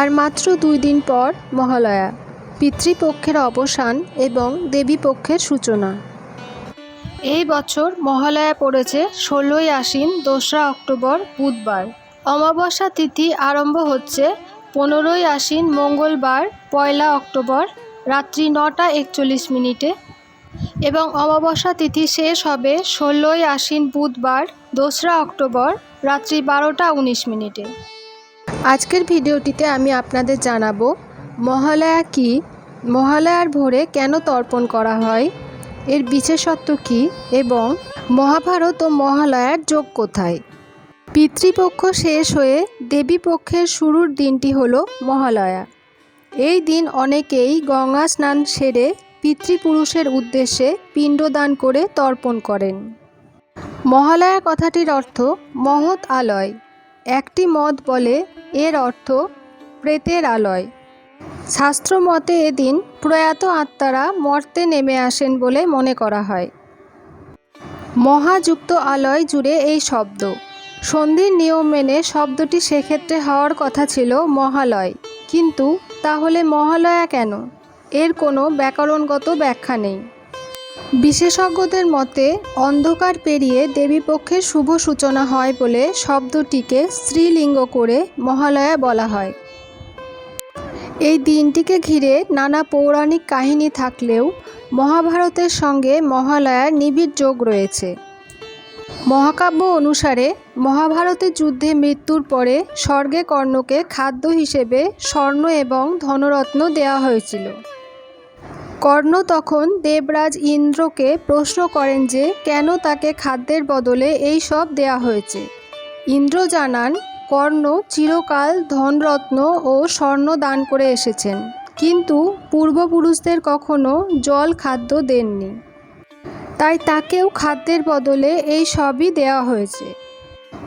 আর মাত্র দুই দিন পর মহালয়া, পিতৃপক্ষের অবসান এবং দেবীপক্ষের সূচনা। এই বছর মহালয়া পড়েছে ষোলোই আশ্বিন, দোসরা অক্টোবর, বুধবার। অমাবস্যা তিথি আরম্ভ হচ্ছে পনেরোই আশ্বিন, মঙ্গলবার, পয়লা অক্টোবর, রাত্রি নটা একচল্লিশ মিনিটে। এবং অমাবস্যা তিথি শেষ হবে ষোলোই আশ্বিন, বুধবার, দোসরা অক্টোবর, রাত্রি বারোটা উনিশ মিনিটে। আজকের ভিডিওটিতে আমি আপনাদের জানাব, মহালয়া কি? মহালয়ার ভোরে কেন তর্পণ করা হয়? এর বিশেষত্ব কী? এবং মহাভারত ও মহালয়ার যোগ কোথায়? পিতৃপক্ষ শেষ হয়ে দেবীপক্ষের শুরুর দিনটি হল মহালয়া। এই দিন অনেকেই গঙ্গা স্নান সেরে পিতৃপুরুষের উদ্দেশ্যে পিণ্ডদান করে তর্পণ করেন। মহালয়া কথাটির অর্থ মহৎ আলয়। একটি মত বলে এর অর্থ প্রেতের আলয়। শাস্ত্র মতে এদিন প্রয়াত আত্মারা মর্তে নেমে আসেন বলে মনে করা হয়। মহাযুক্ত আলয় জুড়ে এই শব্দ। সন্ধির নিয়ম মেনে শব্দটি সেক্ষেত্রে হওয়ার কথা ছিল মহালয়। কিন্তু তাহলে মহালয়া কেন? এর কোনো ব্যাকরণগত ব্যাখ্যা নেই। বিশেষজ্ঞদের মতে, অন্ধকার পেরিয়ে দেবীপক্ষের শুভ সূচনা হয় বলে শব্দটিকে স্ত্রীলিঙ্গ করে মহালয়া বলা হয়। এই দিনটিকে ঘিরে নানা পৌরাণিক কাহিনী থাকলেও মহাভারতের সঙ্গে মহালয়ার নিবিড় যোগ রয়েছে। মহাকাব্য অনুসারে মহাভারতের যুদ্ধে মৃত্যুর পরে স্বর্গে কর্ণকে খাদ্য হিসেবে স্বর্ণ এবং ধনরত্ন দেওয়া হয়েছিল। কর্ণ তখন দেবরাজ ইন্দ্রকে প্রশ্ন করেন যে, কেন তাকে খাদ্যের বদলে এই সব দেয়া হয়েছে? ইন্দ্র জানান, কর্ণ চিরকাল ধনরত্ন ও স্বর্ণ দান করে এসেছেন, কিন্তু পূর্বপুরুষদের কখনো জল খাদ্য দেননি। তাই তাকেও খাদ্যের বদলে এই সবই দেওয়া হয়েছে।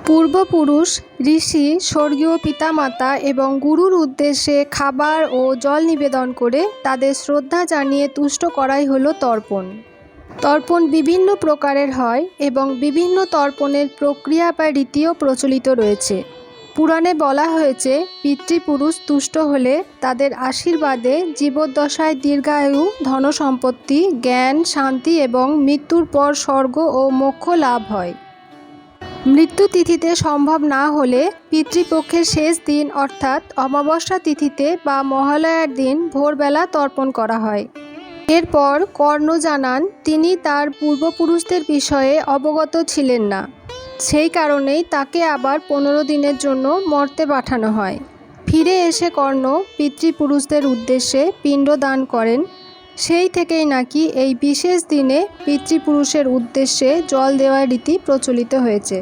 পূর্বপুরুষ, ঋষি, স্বর্গীয় পিতামাতা এবং গুরুর উদ্দেশ্যে খাবার ও জল নিবেদন করে তাদের শ্রদ্ধা জানিয়ে তুষ্ট করাই হলো তর্পণ। তর্পণ বিভিন্ন প্রকারের হয় এবং বিভিন্ন তর্পণের প্রক্রিয়া বা রীতিও প্রচলিত রয়েছে। পুরাণে বলা হয়েছে, পিতৃপুরুষ তুষ্ট হলে তাদের আশীর্বাদে জীবদ্দশায় দীর্ঘায়ু, ধনসম্পত্তি, জ্ঞান, শান্তি এবং মৃত্যুর পর স্বর্গ ও মোক্ষ লাভ হয়। মৃত্যু তিথিতে সম্ভব না হলে পিতৃপক্ষের শেষ দিন অর্থাৎ অমাবস্যা তিথিতে বা মহালয়ার দিন ভোরবেলা তর্পণ করা হয়। এরপর কর্ণ জানান, তিনি তার পূর্বপুরুষদের বিষয়ে অবগত ছিলেন না। সেই কারণেই তাকে আবার পনেরো দিনের জন্য মর্তে পাঠানো হয়। ফিরে এসে কর্ণ পিতৃপুরুষদের উদ্দেশ্যে পিণ্ড দান করেন। সেই থেকেই নাকি এই বিশেষ দিনে পিতৃপুরুষের উদ্দেশ্যে জল দেওয়ার রীতি প্রচলিত হয়েছে।